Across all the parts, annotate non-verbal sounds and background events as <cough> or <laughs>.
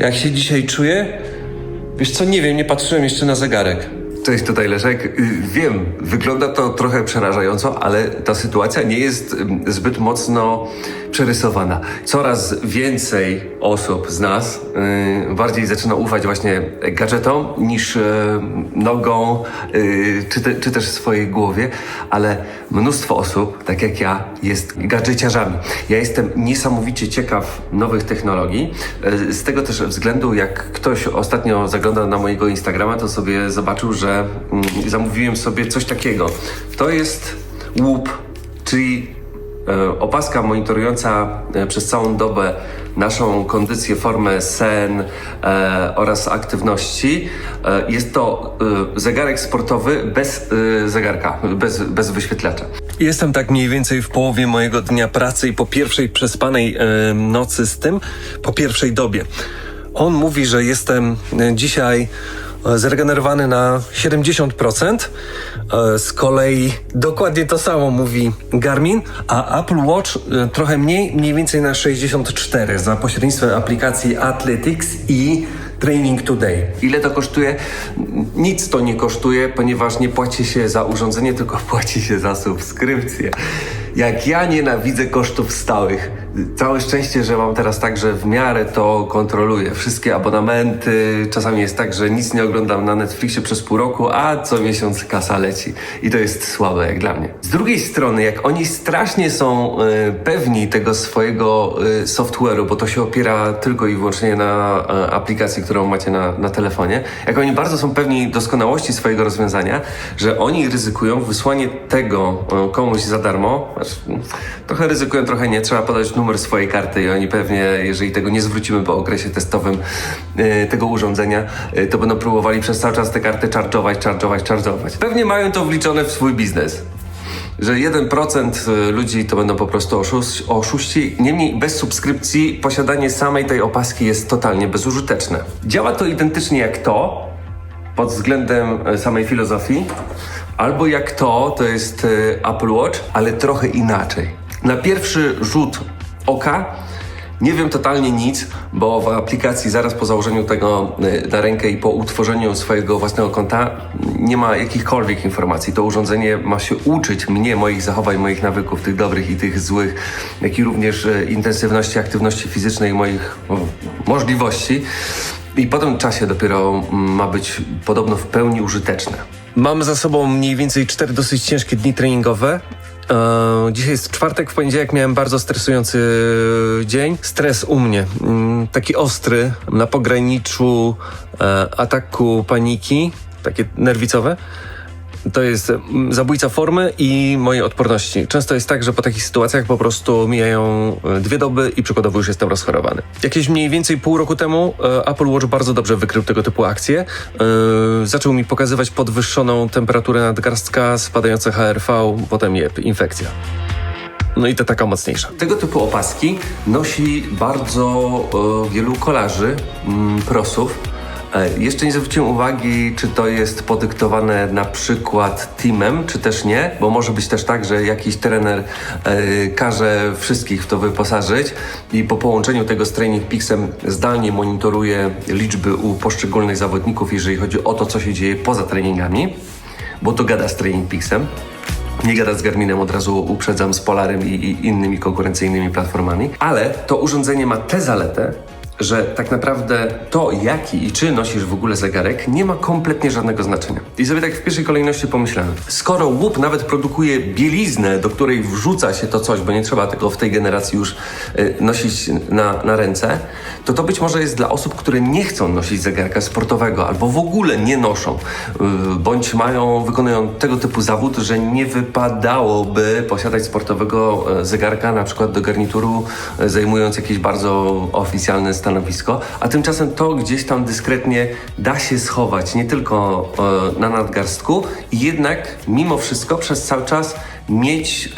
Jak się dzisiaj czuję? Wiesz co, nie wiem, nie patrzyłem jeszcze na zegarek. Cześć, tutaj Leszek. Y, Wiem, wygląda to trochę przerażająco, ale ta sytuacja nie jest zbyt mocno przerysowana. Coraz więcej osób z nas y, bardziej zaczyna ufać właśnie gadżetom niż y, nogą y, czy, te, czy też swojej głowie, ale mnóstwo osób, tak jak ja, jest gadżeciarzami. Ja jestem niesamowicie ciekaw nowych technologii. Y, Z tego też względu, jak ktoś ostatnio zaglądał na mojego Instagrama, to sobie zobaczył, że mm, zamówiłem sobie coś takiego. To jest łup, czyli opaska monitorująca e, przez całą dobę naszą kondycję, formę sen e, oraz aktywności. E, jest to e, zegarek sportowy bez e, zegarka, bez, bez wyświetlacza. Jestem tak mniej więcej w połowie mojego dnia pracy i po pierwszej przespanej e, nocy z tym, po pierwszej dobie. On mówi, że jestem e, dzisiaj e, zregenerowany na 70%. E, Z kolei dokładnie to samo mówi Garmin, a Apple Watch e, trochę mniej, mniej więcej na 64% za pośrednictwem aplikacji Athletics i Training Today. Ile to kosztuje? Nic to nie kosztuje, ponieważ nie płaci się za urządzenie, tylko płaci się za subskrypcję. Jak ja nienawidzę kosztów stałych. Całe szczęście, że mam teraz tak, że w miarę to kontroluję. Wszystkie abonamenty. Czasami jest tak, że nic nie oglądam na Netflixie przez pół roku, a co miesiąc kasa leci. I to jest słabe jak dla mnie. Z drugiej strony, jak oni strasznie są e, pewni tego swojego e, software'u, bo to się opiera tylko i wyłącznie na e, aplikacji, którą macie na, na telefonie, jak oni bardzo są pewni doskonałości swojego rozwiązania, że oni ryzykują wysłanie tego komuś za darmo, trochę ryzykują, trochę nie, trzeba podać numer swojej karty i oni pewnie, jeżeli tego nie zwrócimy po okresie testowym e, tego urządzenia, e, to będą próbowali przez cały czas te karty charge'ować, charge'ować, charge'ować. Pewnie mają to wliczone w swój biznes że 1% ludzi to będą po prostu oszuści. Niemniej bez subskrypcji posiadanie samej tej opaski jest totalnie bezużyteczne. Działa to identycznie jak to pod względem e, samej filozofii, albo jak to, to jest e, Apple Watch, ale trochę inaczej. Na pierwszy rzut oka nie wiem totalnie nic, bo w aplikacji zaraz po założeniu tego y, na rękę i po utworzeniu swojego własnego konta nie ma jakichkolwiek informacji. To urządzenie ma się uczyć mnie, moich zachowań, moich nawyków, tych dobrych i tych złych, jak i również intensywności aktywności fizycznej, moich możliwości. I po tym czasie dopiero mm, ma być podobno w pełni użyteczne. Mam za sobą mniej więcej cztery dosyć ciężkie dni treningowe. E, dzisiaj jest czwartek, w poniedziałek miałem bardzo stresujący dzień. Stres u mnie, mm, taki ostry, na pograniczu e, ataku paniki, takie nerwicowe. To jest zabójca formy i mojej odporności. Często jest tak, że po takich sytuacjach po prostu mijają e, dwie doby i przykładowo już jestem rozchorowany. Jakieś mniej więcej pół roku temu e, Apple Watch bardzo dobrze wykrył tego typu akcje. E, Zaczął mi pokazywać podwyższoną temperaturę nadgarstka, spadające HRV, potem jeb, infekcja. No i to taka mocniejsza. Tego typu opaski nosi bardzo wielu kolarzy, mm, prosów. E, jeszcze nie zwróciłem uwagi, czy to jest podyktowane na przykład teamem, czy też nie, bo może być też tak, że jakiś trener e, każe wszystkich w to wyposażyć i po połączeniu tego z Training Peaksem zdalnie monitoruje liczby u poszczególnych zawodników, jeżeli chodzi o to, co się dzieje poza treningami, bo to gada z Training Peaksem. Nie gada z Garminem, od razu uprzedzam z Polarem i, i innymi konkurencyjnymi platformami, ale to urządzenie ma tę zaletę, że tak naprawdę to, jaki i czy nosisz w ogóle zegarek, nie ma kompletnie żadnego znaczenia. I sobie tak w pierwszej kolejności pomyślałem, skoro łup nawet produkuje bieliznę, do której wrzuca się to coś, bo nie trzeba tego w tej generacji już y, nosić na, na ręce, to to być może jest dla osób, które nie chcą nosić zegarka sportowego albo w ogóle nie noszą, y, bądź mają, wykonują tego typu zawód, że nie wypadałoby posiadać sportowego e, zegarka, na przykład do garnituru, e, zajmując jakieś bardzo oficjalne stanowisko, a tymczasem to gdzieś tam dyskretnie da się schować, nie tylko e, na nadgarstku, jednak mimo wszystko przez cały czas mieć,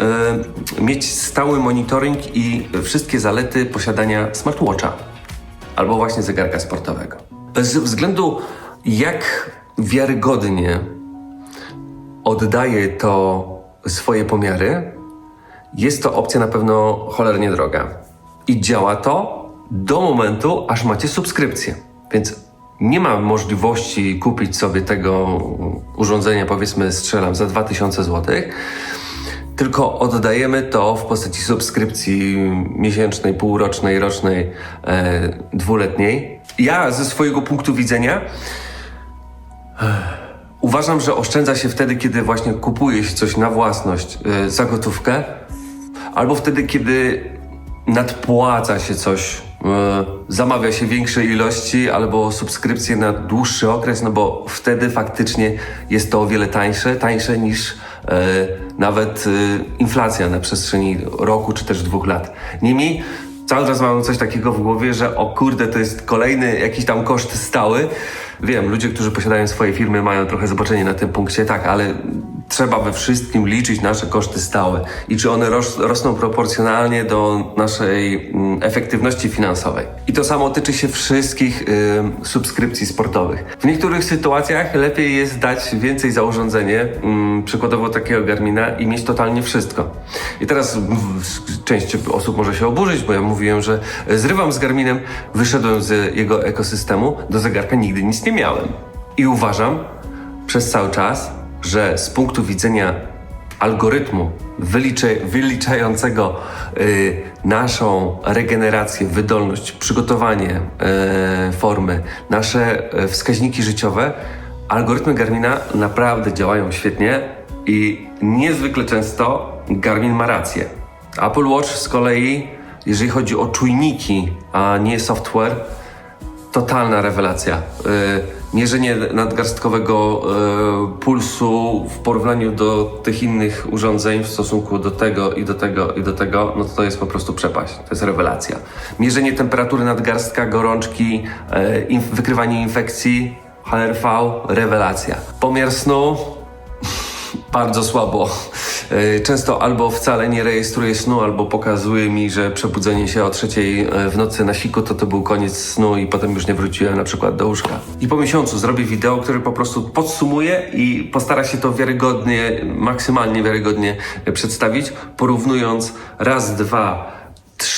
e, mieć stały monitoring i wszystkie zalety posiadania smartwatcha albo właśnie zegarka sportowego. Bez względu jak wiarygodnie oddaje to swoje pomiary, jest to opcja na pewno cholernie droga. I działa to do momentu, aż macie subskrypcję. Więc nie ma możliwości kupić sobie tego urządzenia, powiedzmy, strzelam za 2000 zł, tylko oddajemy to w postaci subskrypcji miesięcznej, półrocznej, rocznej, e, dwuletniej. Ja ze swojego punktu widzenia Uważam, że oszczędza się wtedy, kiedy właśnie kupuje się coś na własność y, za gotówkę, albo wtedy, kiedy nadpłaca się coś, zamawia się większej ilości, albo subskrypcję na dłuższy okres, no bo wtedy faktycznie jest to o wiele tańsze, tańsze niż y, nawet y, inflacja na przestrzeni roku czy też dwóch lat. Niemniej cały czas mam coś takiego w głowie, że o kurde, to jest kolejny jakiś tam koszt stały. Wiem, ludzie, którzy posiadają swoje firmy mają trochę zobaczenie na tym punkcie, tak, ale trzeba we wszystkim liczyć nasze koszty stałe i czy one ros rosną proporcjonalnie do naszej mm, efektywności finansowej. I to samo tyczy się wszystkich y, subskrypcji sportowych. W niektórych sytuacjach lepiej jest dać więcej za urządzenie, mm, przykładowo takiego Garmina i mieć totalnie wszystko. I teraz część osób może się oburzyć, bo ja mówiłem, że zrywam z Garminem, wyszedłem z jego ekosystemu, do zegarka nigdy nic nie miałem. I uważam przez cały czas, że z punktu widzenia algorytmu wylicze, wyliczającego y, naszą regenerację, wydolność, przygotowanie y, formy, nasze y, wskaźniki życiowe, algorytmy Garmina naprawdę działają świetnie i niezwykle często Garmin ma rację. Apple Watch z kolei, jeżeli chodzi o czujniki, a nie software, totalna rewelacja. Y, Mierzenie nadgarstkowego y, pulsu w porównaniu do tych innych urządzeń w stosunku do tego i do tego i do tego, no to jest po prostu przepaść. To jest rewelacja. Mierzenie temperatury nadgarstka, gorączki, y, wykrywanie infekcji, HRV, rewelacja. Pomiar snu, <laughs> bardzo słabo. E, Często albo wcale nie rejestruje snu, albo pokazuje mi, że przebudzenie się o trzeciej e, w nocy na siku to to był koniec snu i potem już nie wróciłem na przykład do łóżka. I po miesiącu zrobię wideo, które po prostu podsumuje i postara się to wiarygodnie, maksymalnie wiarygodnie e, przedstawić, porównując raz, dwa,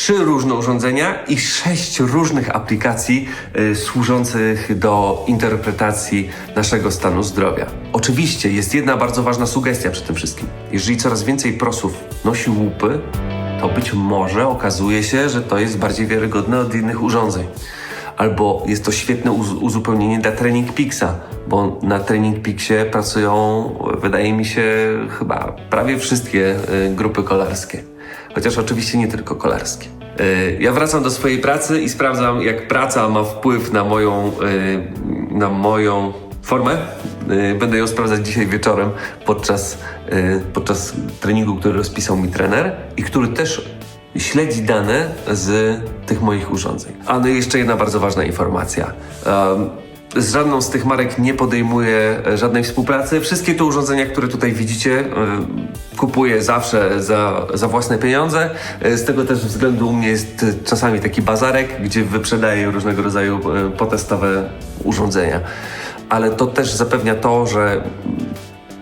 trzy różne urządzenia i sześć różnych aplikacji y, służących do interpretacji naszego stanu zdrowia. Oczywiście jest jedna bardzo ważna sugestia przy tym wszystkim. Jeżeli coraz więcej prosów nosi łupy, to być może okazuje się, że to jest bardziej wiarygodne od innych urządzeń. Albo jest to świetne uz- uzupełnienie dla Training Peaksa, bo na Training Peaksie pracują, wydaje mi się, chyba prawie wszystkie y, grupy kolarskie. Chociaż oczywiście nie tylko kolarskie. Y, Ja wracam do swojej pracy i sprawdzam, jak praca ma wpływ na moją, y, na moją formę. Y, Będę ją sprawdzać dzisiaj wieczorem podczas, podczas treningu, który rozpisał mi trener i który też śledzi dane z tych moich urządzeń. A no i jeszcze jedna bardzo ważna informacja. Z żadną z tych marek nie podejmuję e, żadnej współpracy. Wszystkie te urządzenia, które tutaj widzicie, e, kupuję zawsze za, za własne pieniądze. E, Z tego też względu u mnie jest czasami taki bazarek, gdzie wyprzedaję różnego rodzaju potestowe urządzenia. Ale to też zapewnia to, że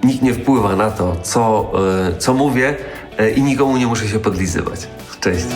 nikt nie wpływa na to, co, co mówię i nikomu nie muszę się podlizywać. Cześć.